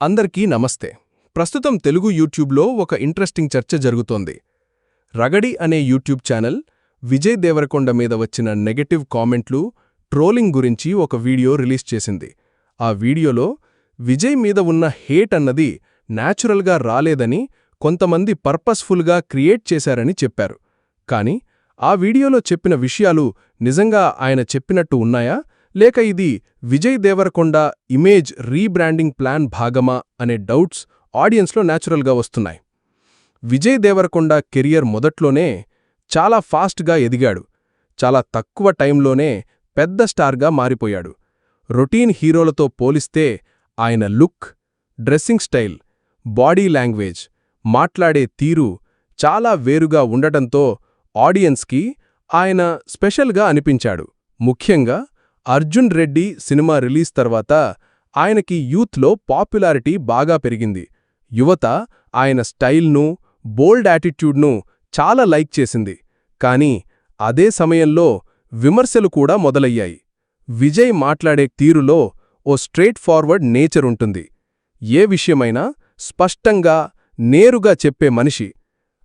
అందరికీ నమస్తే. ప్రస్తుతం తెలుగు యూట్యూబ్లో ఒక ఇంట్రెస్టింగ్ చర్చ జరుగుతోంది. రగడి అనే యూట్యూబ్ ఛానల్ విజయ్ దేవరకొండ మీద వచ్చిన నెగటివ్ కామెంట్లు ట్రోలింగ్ గురించి ఒక వీడియో రిలీజ్ చేసింది. ఆ వీడియోలో విజయ్ మీద ఉన్న హేట్ అన్నది న్యాచురల్గా రాలేదని కొంతమంది పర్పస్ఫుల్గా క్రియేట్ చేశారని చెప్పారు. కాని ఆ వీడియోలో చెప్పిన విషయాలు నిజంగా ఆయన చెప్పినట్టు ఉన్నాయా? లేక ఇది Vijay Deverakonda image rebranding plan భాగమా అనే డౌట్స్ ఆడియన్స్లో న్యాచురల్గా వస్తున్నాయి. విజయ్ దేవరకొండ కెరియర్ మొదట్లోనే చాలా ఫాస్ట్గా ఎదిగాడు. చాలా తక్కువ టైంలోనే పెద్ద స్టార్గా మారిపోయాడు. రొటీన్ హీరోలతో పోలిస్తే ఆయన look dressing style body language మాట్లాడే తీరు చాలా వేరుగా ఉండటంతో ఆడియన్స్కి ఆయన స్పెషల్గా అనిపించాడు. ముఖ్యంగా అర్జున్ రెడ్డి సినిమా రిలీజ్ తర్వాత ఆయనకి యూత్లో పాపులారిటీ బాగా పెరిగింది. యువత ఆయన స్టైల్ను బోల్డ్ యాటిట్యూడ్ను చాలా లైక్ చేసింది. కానీ అదే సమయంలో విమర్శలు కూడా మొదలయ్యాయి. విజయ్ మాట్లాడే తీరులో ఓ స్ట్రేట్ ఫార్వర్డ్ నేచర్ ఉంటుంది. ఏ విషయమైనా స్పష్టంగా నేరుగా చెప్పే మనిషి.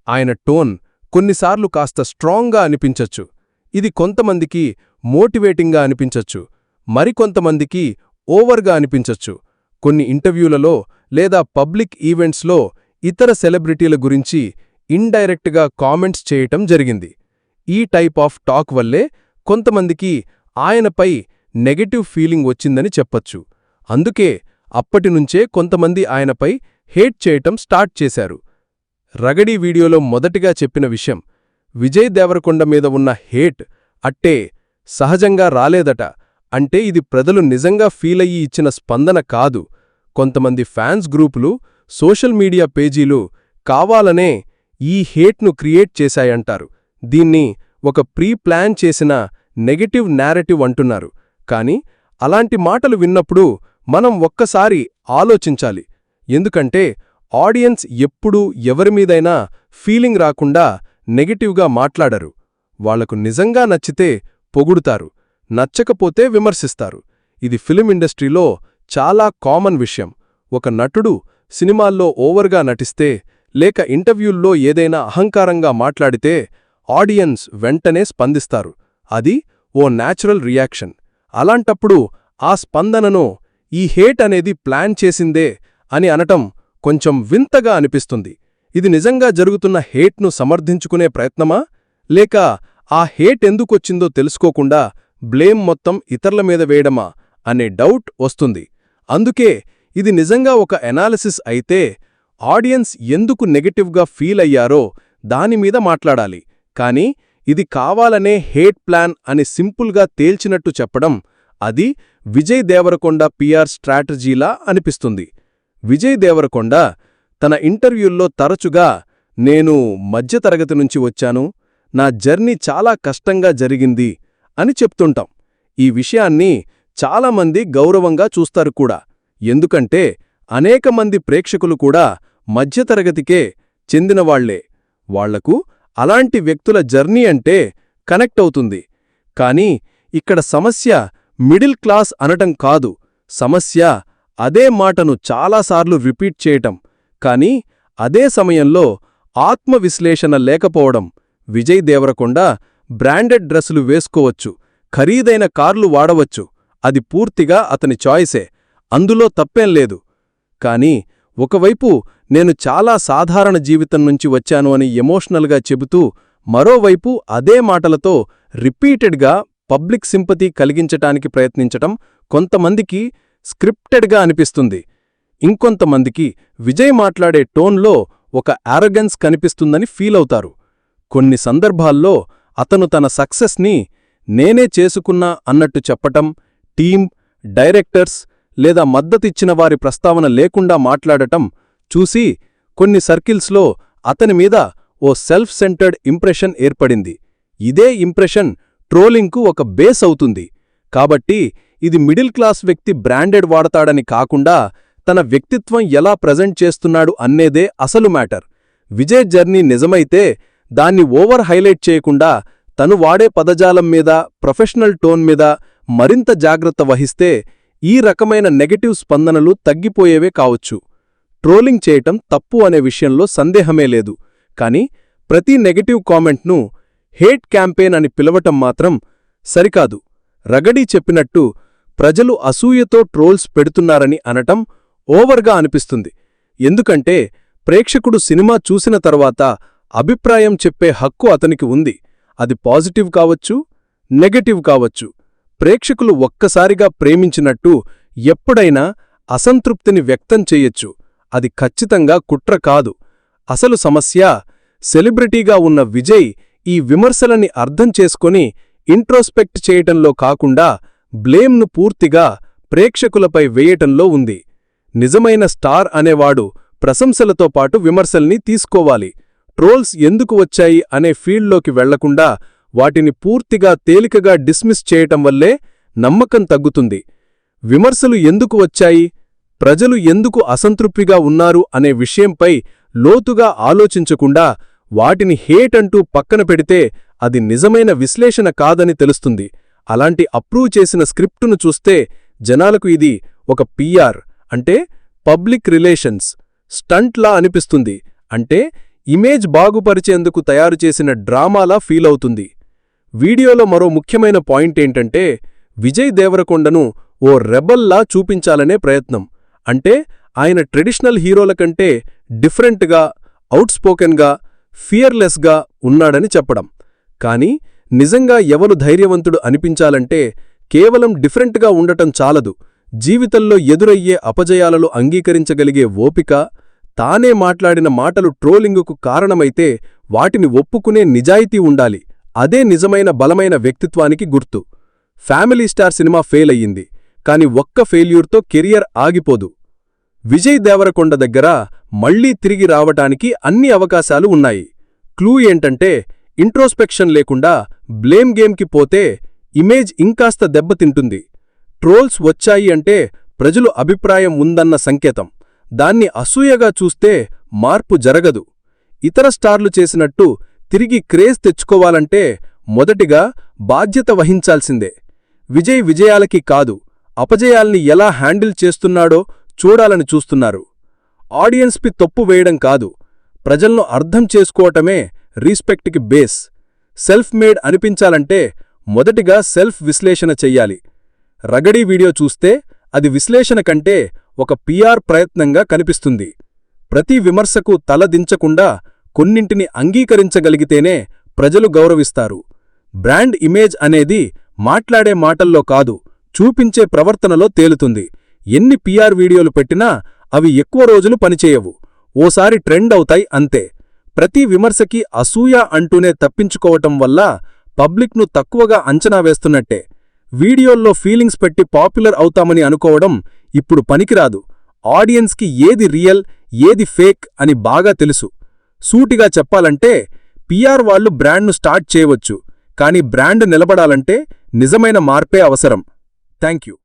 ఆయన టోన్ కొన్నిసార్లు కాస్త స్ట్రాంగ్గా అనిపించచ్చు. ఇది కొంతమందికి మోటివేటింగ్గా అనిపించచ్చు మరికొంతమందికి ఓవర్గా అనిపించచ్చు. కొన్ని ఇంటర్వ్యూలలో లేదా పబ్లిక్ ఈవెంట్స్లో ఇతర సెలబ్రిటీల గురించి ఇండైరెక్ట్గా కామెంట్స్ చేయటం జరిగింది. ఈ టైప్ ఆఫ్ టాక్ వల్లే కొంతమందికి ఆయనపై నెగటివ్ ఫీలింగ్ వచ్చిందని చెప్పొచ్చు. అందుకే అప్పటినుంచే కొంతమంది ఆయనపై హేట్ చేయటం స్టార్ట్ చేశారు. రగడీ వీడియోలో మొదటిగా చెప్పిన విషయం విజయ్ దేవరకొండ మీద ఉన్న హేట్ అట్టే సహజంగా రాలేదట. అంటే ఇది ప్రజలు నిజంగా ఫీలయ్యి ఇచ్చిన స్పందన కాదు. కొంతమంది ఫ్యాన్స్ గ్రూపులు సోషల్ మీడియా పేజీలు కావాలనే ఈ హేట్ను క్రియేట్ చేశాయంటారు. దీన్ని ఒక ప్రీ ప్లాన్ చేసిన నెగటివ్ నేరటివ్ అంటున్నారు. కాని అలాంటి మాటలు విన్నప్పుడు మనం ఒక్కసారి ఆలోచించాలి. ఎందుకంటే ఆడియన్స్ ఎప్పుడూ ఎవరిమీదైనా ఫీలింగ్ రాకుండా నెగటివ్గా మాట్లాడరు. వాళ్ళకు నిజంగా నచ్చితే పొగుడుతారు. నచ్చకపోతే విమర్శిస్తారు. ఇది ఫిలిం ఇండస్ట్రీలో చాలా కామన్ విషయం. ఒక నటుడు సినిమాల్లో ఓవర్గా నటిస్తే లేక ఇంటర్వ్యూల్లో ఏదైనా అహంకారంగా మాట్లాడితే ఆడియన్స్ వెంటనే స్పందిస్తారు. అది ఓ న్యాచురల్ రియాక్షన్. అలాంటప్పుడు ఆ స్పందనను ఈ హేట్ అనేది ప్లాన్ చేసిందే అని అనటం కొంచెం వింతగా అనిపిస్తుంది. ఇది నిజంగా జరుగుతున్న హేట్ను సమర్థించుకునే ప్రయత్నమా? లేక ఆ హేట్ ఎందుకొచ్చిందో తెలుసుకోకుండా బ్లేమ్ మొత్తం ఇతర్ల మీద వేయడమా అనే డౌట్ వస్తుంది. అందుకే ఇది నిజంగా ఒక ఎనాలిసిస్ అయితే ఆడియన్స్ ఎందుకు నెగటివ్గా ఫీల్ అయ్యారో దానిమీద మాట్లాడాలి. కానీ ఇది కావాలనే హేట్ ప్లాన్ అని సింపుల్గా తేల్చినట్టు చెప్పడం అది విజయ్ దేవరకొండ పిఆర్ స్ట్రాటజీలా అనిపిస్తుంది. విజయ్ దేవరకొండ తన ఇంటర్వ్యూల్లో తరచుగా నేను మధ్యతరగతి నుంచి వచ్చాను నా జర్నీ చాలా కష్టంగా జరిగింది అని చెప్తుంటాం. ఈ విషయాన్ని చాలామంది గౌరవంగా చూస్తారు కూడా. ఎందుకంటే అనేక మంది ప్రేక్షకులు కూడా మధ్యతరగతికే చెందినవాళ్ళే. వాళ్ళకు అలాంటి వ్యక్తుల జర్నీ అంటే కనెక్ట్ అవుతుంది. కానీ ఇక్కడ సమస్య మిడిల్ క్లాస్ అనటం కాదు. సమస్య అదే మాటను చాలాసార్లు రిపీట్ చేయటం. కాని అదే సమయంలో ఆత్మవిశ్లేషణ లేకపోవడం విజయ్ దేవరకొండ బ్రాండెడ్ డ్రెస్సులు వేసుకోవచ్చు ఖరీదైన కార్లు వాడవచ్చు అది పూర్తిగా అతని చాయిసే అందులో తప్పేం లేదు. కాని ఒకవైపు నేను చాలా సాధారణ జీవితం నుంచి వచ్చాను అని ఎమోషనల్గా చెబుతూ మరోవైపు అదే మాటలతో రిపీటెడ్గా పబ్లిక్ సింపతి కలిగించటానికి ప్రయత్నించటం కొంతమందికి స్క్రిప్టెడ్గా అనిపిస్తుంది. ఇంకొంతమందికి విజయ్ మాట్లాడే టోన్లో ఒక ఆరోగెన్స్ కనిపిస్తుందని ఫీలవుతారు కొన్ని సందర్భాల్లో అతను తన సక్సెస్ని నేనే చేసుకున్నా అన్నట్టు చెప్పటం టీం డైరెక్టర్స్ లేదా మద్దతిచ్చిన వారి ప్రస్తావన లేకుండా మాట్లాడటం చూసి కొన్ని సర్కిల్స్లో అతని మీద ఓ సెల్ఫ్ సెంటర్డ్ ఇంప్రెషన్ ఏర్పడింది. ఇదే ఇంప్రెషన్ ట్రోలింగ్కు ఒక బేస్ అవుతుంది. కాబట్టి ఇది మిడిల్ క్లాస్ వ్యక్తి బ్రాండెడ్ వాడతాడని కాకుండా తన వ్యక్తిత్వం ఎలా ప్రజెంట్ చేస్తున్నాడు అన్నేదే అసలు మ్యాటర్. విజయ్ జర్నీ నిజమైతే దాన్ని ఓవర్ హైలైట్ చేయకుండా తను వాడే పదజాలం మీద ప్రొఫెషనల్ టోన్ మీద మరింత జాగ్రత్త వహిస్తే ఈ రకమైన నెగటివ్ స్పందనలు తగ్గిపోయేవే కావచ్చు. ట్రోలింగ్ చేయటం తప్పు అనే విషయంలో సందేహమే లేదు. కాని ప్రతి నెగటివ్ కామెంట్ను హేట్ క్యాంపెయిన్ అని పిలవటం మాత్రం సరికాదు. రగడీ చెప్పినట్టు ప్రజలు అసూయతో ట్రోల్స్ పెడుతున్నారని అనటం ఓవర్గా అనిపిస్తుంది. ఎందుకంటే ప్రేక్షకుడు సినిమా చూసిన తర్వాత అభిప్రాయం చెప్పే హక్కు అతనికి ఉంది. అది పాజిటివ్ కావచ్చు నెగటివ్ కావచ్చు. ప్రేక్షకులు ఒక్కసారిగా ప్రేమించినట్టు ఎప్పుడైనా అసంతృప్తిని వ్యక్తం చెయ్యొచ్చు అది ఖచ్చితంగా కుట్ర కాదు. అసలు సమస్య సెలబ్రిటీగా ఉన్న విజయ్ ఈ విమర్శలని అర్థం చేసుకొని ఇంట్రోస్పెక్ట్ చేయటంలో కాకుండా బ్లేమ్ను పూర్తిగా ప్రేక్షకులపై వేయటంలో ఉంది. నిజమైన స్టార్ అనేవాడు ప్రశంసలతో పాటు విమర్శల్ని తీసుకోవాలి. ట్రోల్స్ ఎందుకు వచ్చాయి అనే ఫీల్డ్లోకి వెళ్ళకుండా వాటిని పూర్తిగా తేలికగా డిస్మిస్ చేయటం వల్లే నమ్మకం తగ్గుతుంది. విమర్శలు ఎందుకు వచ్చాయి? ప్రజలు ఎందుకు అసంతృప్తిగా ఉన్నారు అనే విషయంపై లోతుగా ఆలోచించకుండా వాటిని హేట్ అంటూ పక్కన పెడితే అది నిజమైన విశ్లేషణ కాదని తెలుస్తుంది. అలాంటి అప్రూవ్ చేసిన స్క్రిప్టును చూస్తే జనాలకు ఇది ఒక పిఆర్. అంటే పబ్లిక్ రిలేషన్స్ స్టంట్లా అనిపిస్తుంది. అంటే ఇమేజ్ బాగుపరిచేందుకు తయారు చేసిన డ్రామాలా ఫీల్ అవుతుంది. వీడియోలో మరో ముఖ్యమైన పాయింట్ ఏంటంటే విజయ్ దేవరకొండను ఓ రెబల్లా చూపించాలనే ప్రయత్నం. అంటే ఆయన ట్రెడిషనల్ హీరోల కంటే డిఫరెంట్గా అవుట్స్పోకెన్గా ఫియర్లెస్గా ఉన్నాడని చెప్పడం. కానీ నిజంగా ఎవరు ధైర్యవంతుడు అనిపించాలంటే కేవలం డిఫరెంట్గా ఉండటం చాలదు. జీవితంలో ఎదురయ్యే అపజయాలలో అంగీకరించగలిగే ఓపిక తానే మాట్లాడిన మాటలు ట్రోలింగుకు కారణమైతే వాటిని ఒప్పుకునే నిజాయితీ ఉండాలి. అదే నిజమైన బలమైన వ్యక్తిత్వానికి గుర్తు. ఫ్యామిలీ స్టార్ సినిమా ఫెయిల్ అయ్యింది కాని ఒక్క ఫెయిల్యూర్తో కెరియర్ ఆగిపోదు. విజయ్ దేవరకొండ దగ్గర మళ్ళీ తిరిగి రావటానికి అన్ని అవకాశాలు ఉన్నాయి. క్లూ ఏంటంటే ఇంట్రోస్పెక్షన్ లేకుండా బ్లేమ్ గేమ్కి పోతే ఇమేజ్ ఇంకాస్త దెబ్బతింటుంది. ట్రోల్స్ వచ్చాయి అంటే ప్రజలు అభిప్రాయం ఉందన్న సంకేతం. దాన్ని అసూయగా చూస్తే మార్పు జరగదు. ఇతర స్టార్లు చేసినట్టు తిరిగి క్రేజ్ తెచ్చుకోవాలంటే మొదటిగా బాధ్యత వహించాల్సిందే. విజయ్ విజయాలకి కాదు అపజయాల్ని ఎలా హ్యాండిల్ చేస్తున్నాడో చూడాలని చూస్తున్నారు. ఆడియన్స్పి తప్పు వేయడం కాదు ప్రజలను అర్థం చేసుకోవటమే రీస్పెక్ట్కి బేస్ సెల్ఫ్ మేడ్ అనిపించాలంటే మొదటిగా సెల్ఫ్ విశ్లేషణ చెయ్యాలి. రగడీ వీడియో చూస్తే అది విశ్లేషణ కంటే ఒక పిఆర్ ప్రయత్నంగా కనిపిస్తుంది. ప్రతి విమర్శకు తలదించకుండా కొన్నింటిని అంగీకరించగలిగితేనే ప్రజలు గౌరవిస్తారు. బ్రాండ్ ఇమేజ్ అనేది మాట్లాడే మాటల్లో కాదు చూపించే ప్రవర్తనలో తేలుతుంది. ఎన్ని పిఆర్ వీడియోలు పెట్టినా అవి ఎక్కువ రోజులు పనిచేయవు. ఓసారి ట్రెండ్ అవుతాయి అంతే. ప్రతి విమర్శకి అసూయ అంటూనే తప్పించుకోవటం వల్ల పబ్లిక్ను తక్కువగా అంచనా వేస్తున్నట్టే. వీడియోల్లో ఫీలింగ్స్ పెట్టి పాపులర్ అవుతామని అనుకోవడం ఇప్పుడు పనికిరాదు. ఆడియన్స్కి ఏది రియల్ ఏది ఫేక్ అని బాగా తెలుసు. సూటిగా చెప్పాలంటే పిఆర్ వాళ్ళు బ్రాండ్ను స్టార్ట్ చేయవచ్చు కానీ బ్రాండ్ నిలబడాలంటే నిజమైన మార్పే అవసరం. Thank you